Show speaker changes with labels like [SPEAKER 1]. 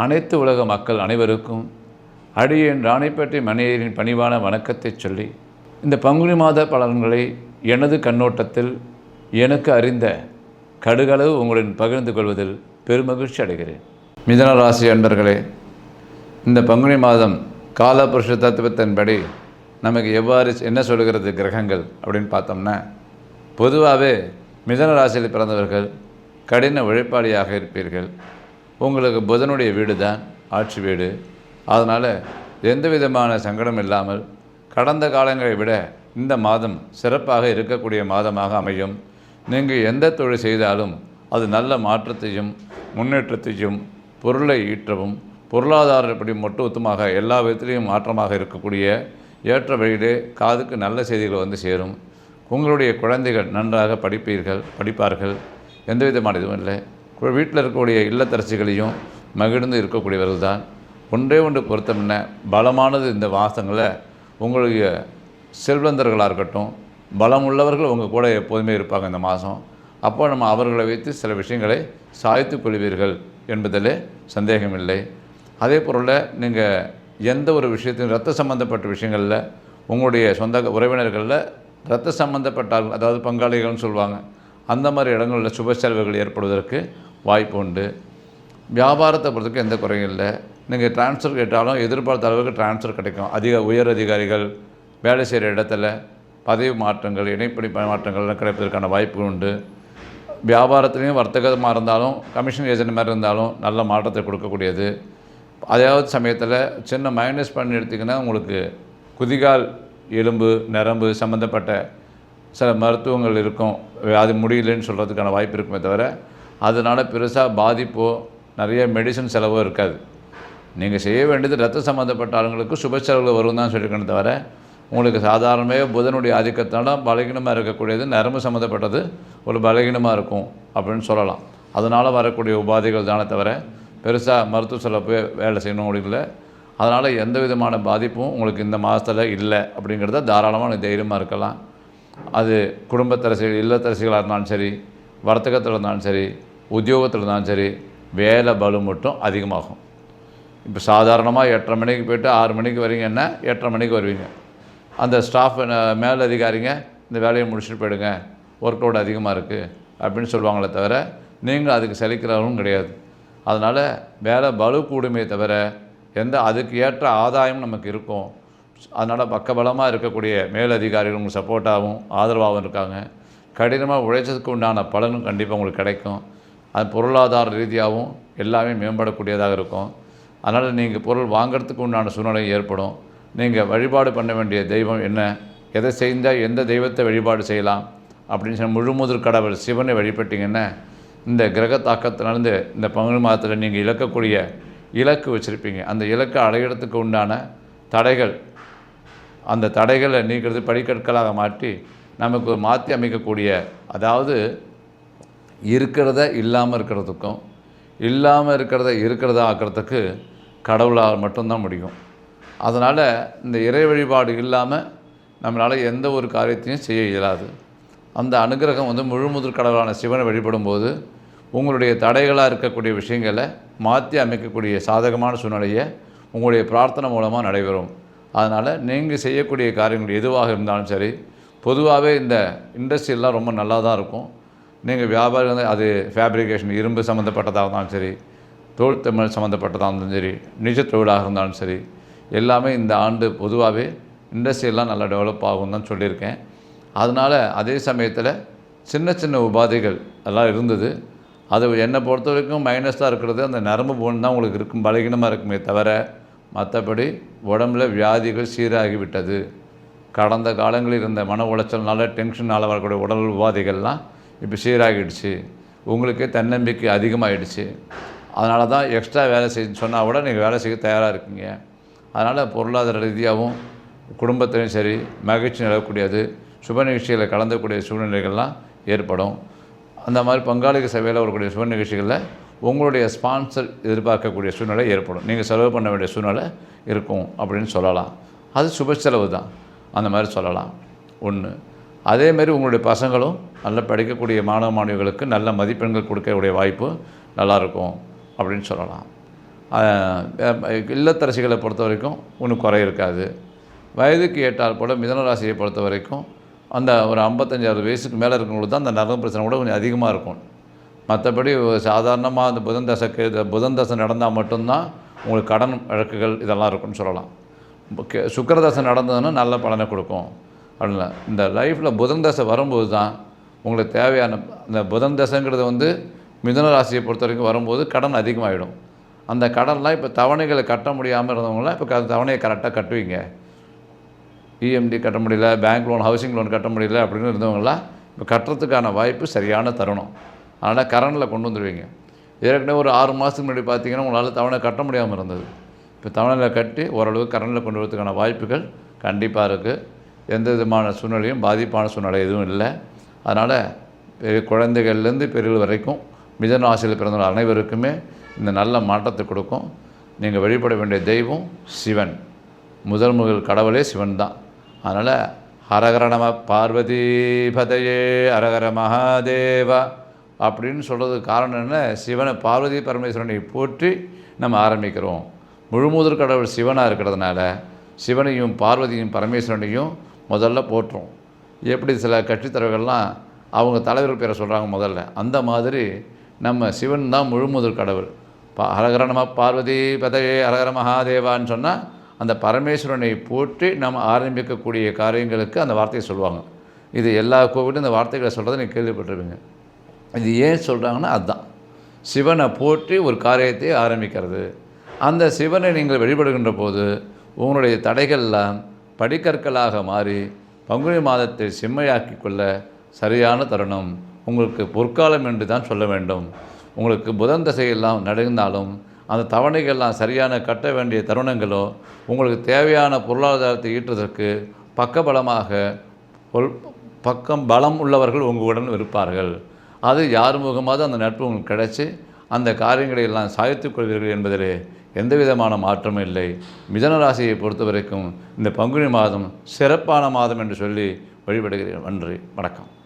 [SPEAKER 1] அனைத்து உலக மக்கள் அனைவருக்கும் அடியேன் ராணிப்பேட்டை மணியரின் பணிவான வணக்கத்தை சொல்லி இந்த பங்குனி மாத பலன்களை எனது கண்ணோட்டத்தில் எனக்கு அறிந்த கடுகளவு உங்களுடன் பகிர்ந்து கொள்வதில் பெருமகிழ்ச்சி அடைகிறேன். மிதன ராசி அன்பர்களே இந்த பங்குனி மாதம் காலபுருஷ தத்துவத்தின்படி நமக்கு எவ்வாறு என்ன சொல்கிறது கிரகங்கள் அப்படின்னு பார்த்தோம்னா பொதுவாகவே மிதன ராசியில் பிறந்தவர்கள் கடின உழைப்பாளியாக இருப்பீர்கள். உங்களுக்கு புதனுடைய வீடு தான் ஆட்சி வீடு. அதனால் எந்த விதமான சங்கடம் இல்லாமல் கடந்த காலங்களை விட இந்த மாதம் சிறப்பாக இருக்கக்கூடிய மாதமாக அமையும். நீங்கள் எந்த தொழில் செய்தாலும் அது நல்ல மாற்றத்தையும் முன்னேற்றத்தையும் பொருளை ஈற்றவும் பொருளாதாரப்படி ஒட்டுமொத்தமாக எல்லா விதத்திலையும் மாற்றமாக இருக்கக்கூடிய ஏற்ற வழியிலே காதுக்கு நல்ல செய்திகள் வந்து சேரும். உங்களுடைய குழந்தைகள் நன்றாக படிப்பீர்கள் படிப்பார்கள். எந்த விதமான இதுவும் இல்லை. வீட்டில் இருக்கக்கூடிய இல்லத்தரசிகளையும் மகிழ்ந்து இருக்கக்கூடியவர்கள் தான் ஒன்றே ஒன்று பொறுத்தமுன்ன பலமானது இந்த மாதங்களை உங்களுடைய செல்வந்தர்களாக இருக்கட்டும் பலம் உள்ளவர்கள் உங்கள் கூட எப்போதுமே இருப்பாங்க இந்த மாதம். அப்போ நம்ம அவர்களை வைத்து சில விஷயங்களை சாய்த்து கொள்வீர்கள் என்பதில் சந்தேகமில்லை. அதே பொருளில் நீங்கள் எந்த ஒரு விஷயத்தையும் ரத்த சம்பந்தப்பட்ட விஷயங்களில் உங்களுடைய சொந்த உறவினர்களில் ரத்த சம்பந்தப்பட்டார்கள் அதாவது பங்காளிகள்னு சொல்லுவாங்க அந்த மாதிரி இடங்களில் சுப செலவுகள் ஏற்படுவதற்கு வாய்ப்பு உண்டு. வியாபாரத்தை பொறுத்தவரைக்கும் எந்த குறையும் இல்லை. நீங்கள் ட்ரான்ஸ்ஃபர் கேட்டாலும் எதிர்பார்த்த அளவுக்கு ட்ரான்ஸ்ஃபர் கிடைக்கும். அதிக உயர் அதிகாரிகள் வேலை செய்கிற இடத்துல பதவி மாற்றங்கள் இணைப்பணி மாற்றங்கள்லாம் கிடைப்பதற்கான வாய்ப்பு உண்டு. வியாபாரத்துலேயும் வர்த்தகமாக இருந்தாலும் கமிஷன் ஏஜென்ட் மாதிரி இருந்தாலும் நல்ல மாற்றத்தை கொடுக்கக்கூடியது. அதாவது சமயத்தில் சின்ன மைனஸ் பண்ணி எடுத்திங்கன்னா உங்களுக்கு குதிகால் எலும்பு நரம்பு சம்மந்தப்பட்ட சில மருத்துவங்கள் இருக்கும். அது முடியலன்னு சொல்கிறதுக்கான வாய்ப்பு இருக்குமே தவிர அதனால் பெருசாக பாதிப்போ நிறைய மெடிசன் செலவோ இருக்காது. நீங்கள் செய்ய வேண்டியது ரத்த சம்மந்தப்பட்ட ஆளுங்களுக்கு சுப செலவுகள் வரும் தான் சொல்லியிருக்கணும் தவிர உங்களுக்கு சாதாரணமே புதனுடைய ஆதிக்கத்தால் பலகீனமாக இருக்கக்கூடியது நரம்பு சம்மந்தப்பட்டது ஒரு பலகீனமாக இருக்கும் அப்படின்னு சொல்லலாம். அதனால் வரக்கூடிய உபாதைகள் தானே தவிர பெருசாக மருத்துவ செலவு போய் வேலை செய்யணும் அப்படிங்கல அதனால் எந்த விதமான பாதிப்பும் உங்களுக்கு இந்த மாதத்தில் இல்லை அப்படிங்கிறத தாராளமாக தைரியமாக இருக்கலாம். அது குடும்பத்தரசிகள் இல்லத்தரசிகளாக இருந்தாலும் சரி வர்த்தகத்தில் இருந்தாலும் சரி உத்தியோகத்தில் இருந்தாலும் சரி வேலை பலு மட்டும் அதிகமாகும். இப்போ சாதாரணமாக எட்டரை மணிக்கு போய்ட்டு ஆறு மணிக்கு வரீங்கன்னா எட்டரை மணிக்கு வருவீங்க. அந்த ஸ்டாஃப் மேல் அதிகாரிங்க இந்த வேலையை முடிச்சுட்டு போயிடுங்க ஒர்க் லோடு அதிகமாக இருக்குது அப்படின்னு சொல்லுவாங்களே தவிர நீங்கள் அதுக்கு செலிக்கிறவங்களும் கிடையாது. அதனால் வேலை பலு கூடுமே தவிர எந்த அதுக்கு ஏற்ற ஆதாயம் நமக்கு இருக்கும். அதனால் பக்கபலமாக இருக்கக்கூடிய மேலதிகாரிகள் உங்களுக்கு சப்போர்ட்டாகவும் ஆதரவாகவும் இருக்காங்க. கடினமாக உழைச்சதுக்கு உண்டான பலனும் கண்டிப்பாக உங்களுக்கு கிடைக்கும். அது பொருளாதார ரீதியாகவும் எல்லாமே மேம்படக்கூடியதாக இருக்கும். அதனால் நீங்கள் பொருள் வாங்குறதுக்கு உண்டான சூழ்நிலை ஏற்படும். நீங்கள் வழிபாடு பண்ண வேண்டிய தெய்வம் என்ன? எதை செஞ்சால் எந்த தெய்வத்தை வழிபாடு செய்யலாம்? அப்படின்னு சொல்லி முழுமுதற் கடவுள் சிவனை வழிபட்டிங்கன்னா இந்த கிரக தாக்கத்திலிருந்து இந்த பங்குனி மாதத்தில் நீங்கள் இழக்கக்கூடிய இலக்கு வச்சுருப்பீங்க. அந்த இலக்கை அடையிறதுக்கு உண்டான தடைகள் அந்த தடைகளை நீக்கிறது படிக்கற்களாக மாற்றி நமக்கு ஒரு மாற்றி அமைக்கக்கூடிய அதாவது இருக்கிறத இல்லாமல் இருக்கிறதுக்கும் இல்லாமல் இருக்கிறத இருக்கிறதா ஆக்கிறதுக்கு கடவுளால் மட்டும்தான் முடியும். அதனால் இந்த இறை வழிபாடு இல்லாமல் நம்மளால் எந்த ஒரு காரியத்தையும் செய்ய இயலாது. அந்த அனுகிரகம் வந்து முழுமுதற் கடவுளான சிவனை வழிபடும்போது உங்களுடைய தடைகளாக இருக்கக்கூடிய விஷயங்களை மாற்றி அமைக்கக்கூடிய சாதகமான சூழ்நிலையை உங்களுடைய பிரார்த்தனை மூலமாக நடைபெறும். அதனால் நீங்கள் செய்யக்கூடிய காரியங்கள் எதுவாக இருந்தாலும் சரி பொதுவாகவே இந்த இண்டஸ்ட்ரியெல்லாம் ரொம்ப நல்லா தான் இருக்கும். நீங்கள் வியாபாரம் அது ஃபேப்ரிகேஷன் இரும்பு சம்மந்தப்பட்டதாக இருந்தாலும் சரி தொழில் தமிழ் சம்மந்தப்பட்டதாக இருந்தாலும் சரி நிஜ தொழிலாக இருந்தாலும் சரி எல்லாமே இந்த ஆண்டு பொதுவாகவே இண்டஸ்ட்ரியெல்லாம் நல்லா டெவலப் ஆகும் தான் சொல்லியிருக்கேன். அதனால் அதே சமயத்தில் சின்ன சின்ன உபாதைகள் எல்லாம் இருந்தது. அது என்னை பொறுத்த வரைக்கும் மைனஸாக இருக்கிறது. அந்த நரம்பு போன் தான் உங்களுக்கு இருக்கும். பலகீனமாக இருக்குமே தவிர மற்றபடி உடம்புல வியாதிகள் சீராகிவிட்டது. கடந்த காலங்களில் இருந்த மன உளைச்சல்னால டென்ஷனால் வரக்கூடிய உடல் உபாதைகள்லாம் இப்போ சீராகிடுச்சு. உங்களுக்கே தன்னம்பிக்கை அதிகமாகிடுச்சு அதனால தான் எக்ஸ்ட்ரா வேலை செய்யணும்னு சொன்னால் கூட நீங்கள் வேலை செய்ய தயாராக இருக்கீங்க. அதனால் பொருளாதார ரீதியாகவும் குடும்பத்திலையும் சரி மகிழ்ச்சி நிலவக்கூடியது. சுப நிகழ்ச்சிகளை கலந்தக்கூடிய சூழ்நிலைகள்லாம் ஏற்படும். அந்த மாதிரி பங்காளிக சபையில் வரக்கூடிய சுப நிகழ்ச்சிகளில் உங்களுடைய ஸ்பான்சர் எதிர்பார்க்கக்கூடிய சூழ்நிலை ஏற்படும். நீங்கள் செலவு பண்ண வேண்டிய சூழ்நிலை இருக்கும் அப்படின்னு சொல்லலாம். அது சுப செலவு தான். அந்த மாதிரி சொல்லலாம். ஒன்று அதேமாரி உங்களுடைய பசங்களும் நல்லா படிக்கக்கூடிய மாணவ மாணவிகளுக்கு நல்ல மதிப்பெண்கள் கொடுக்கக்கூடிய வாய்ப்பு நல்லாயிருக்கும் அப்படின்னு சொல்லலாம். இல்லத்தரசிகளை பொறுத்த வரைக்கும் ஒன்றும் குறை இருக்காது. வயதுக்கு ஏற்றால் போல மிதன ராசியை பொறுத்த வரைக்கும் அந்த ஒரு ஐம்பத்தஞ்சாறு வயசுக்கு மேலே இருக்கவங்களுக்கு தான் அந்த நரம்பு பிரச்சனை கூட கொஞ்சம் அதிகமாக இருக்கும். மற்றபடி சாதாரணமாக அந்த புதன் தசைக்கு இந்த புதன் தசை நடந்தால் மட்டும்தான் உங்களுக்கு கடன் வழக்குகள் இதெல்லாம் இருக்கும்னு சொல்லலாம். கே- நடந்ததுன்னா நல்ல பலனை கொடுக்கும். அப்படின்னா இந்த லைஃப்பில் புதன் தசை வரும்போது தான் உங்களுக்கு தேவையான இந்த புதன் தசைங்கிறது வந்து மிதன ராசியை பொறுத்த வரைக்கும் வரும்போது கடன் அதிகமாகிடும் அந்த கடன்லாம் இப்போ தவணைகளை கட்ட முடியாமல் இருந்தவங்களாம் இப்போ தவணையை கரெக்டாக கட்டுவீங்க. இஎம்டி கட்ட முடியல பேங்க் லோன் ஹவுசிங் லோன் கட்ட முடியல அப்படின்னு இருந்தவங்களாம் இப்போ கட்டுறதுக்கான வாய்ப்பு சரியான தருணம். அதனால் கரண்டில் கொண்டு வந்துடுவீங்க ஏற்கனவே ஒரு ஆறு மாதத்துக்கு முன்னாடி பார்த்தீங்கன்னா உங்களால் தவணை கட்ட முடியாமல் இருந்தது. இப்போ தவணையில் கட்டி ஓரளவு கரண்டில் கொண்டு வரதுக்கான வாய்ப்புகள் கண்டிப்பாக இருக்குது எந்த விதமான சூழ்நிலையும் பாதிப்பான சூழ்நிலை எதுவும் இல்லை. அதனால் பெரிய குழந்தைகள்லேருந்து பெரியவர்கள் வரைக்கும் மிதன ஆசையில் பிறந்த அனைவருக்குமே இந்த நல்ல மாற்றத்தை கொடுக்கும். நீங்கள் வழிபட வேண்டிய தெய்வம் சிவன். முதல் முதல் கடவுளே சிவன் தான். அதனால் ஹரஹர நம பார்வதி பதையே ஹரஹர மகாதேவா அப்படின்னு சொல்கிறதுக்கு காரணம் என்ன? சிவனை பார்வதி பரமேஸ்வரனை போற்றி நம்ம ஆரம்பிக்கிறோம். முழுமுதற் கடவுள் சிவனாக இருக்கிறதுனால சிவனையும் பார்வதியும் பரமேஸ்வரனையும் முதல்ல போட்டுரும் எப்படி சில கட்சித் தலைவர்கள்லாம் அவங்க தலைவர் பேரை சொல்கிறாங்க முதல்ல. அந்த மாதிரி நம்ம சிவன் தான் முழுமுதல் கடவுள். பா ஹரஹர நம பார்வதி பதையே ஹரஹர மகாதேவான்னு சொன்னால் அந்த பரமேஸ்வரனை போற்றி நம்ம ஆரம்பிக்கக்கூடிய காரியங்களுக்கு அந்த வார்த்தையை சொல்லுவாங்க. இது எல்லா கோவிலும் இந்த வார்த்தைகளை சொல்கிறத நீங்கள் கேள்விப்பட்டிருப்பீங்க. இது ஏன் சொல்கிறாங்கன்னா அதுதான் சிவனை போற்றி ஒரு காரியத்தை ஆரம்பிக்கிறது. அந்த சிவனை நீங்கள் வழிபடுகின்ற போது உங்களுடைய தடைகள்லாம் படிக்கற்களாக மாறி பங்குனி மாதத்தை செம்மையாக்கி கொள்ள சரியான தருணம். உங்களுக்கு பொற்காலம் என்று தான் சொல்ல வேண்டும். உங்களுக்கு புதன் தசையெல்லாம் நடந்தாலும் அந்த தவணைகள்லாம் சரியான கட்ட வேண்டிய தருணங்களோ உங்களுக்கு தேவையான பொருளாதாரத்தை ஈட்டுவதற்கு பக்கபலமாக பொல் பக்கம் பலம் உள்ளவர்கள் உங்களுடன் இருப்பார்கள். அது யார் முகமாவது அந்த நட்பு உங்களுக்கு கிடைச்சி அந்த காரியங்களை எல்லாம் சாதித்துக் கொள்வீர்கள் என்பதிலே எந்த விதமான மாற்றமும் இல்லை. மிதன ராசியை பொறுத்த வரைக்கும் இந்த பங்குனி மாதம் சிறப்பான மாதம் என்று சொல்லி வழிபடுகிறேன். நன்றி. வணக்கம்.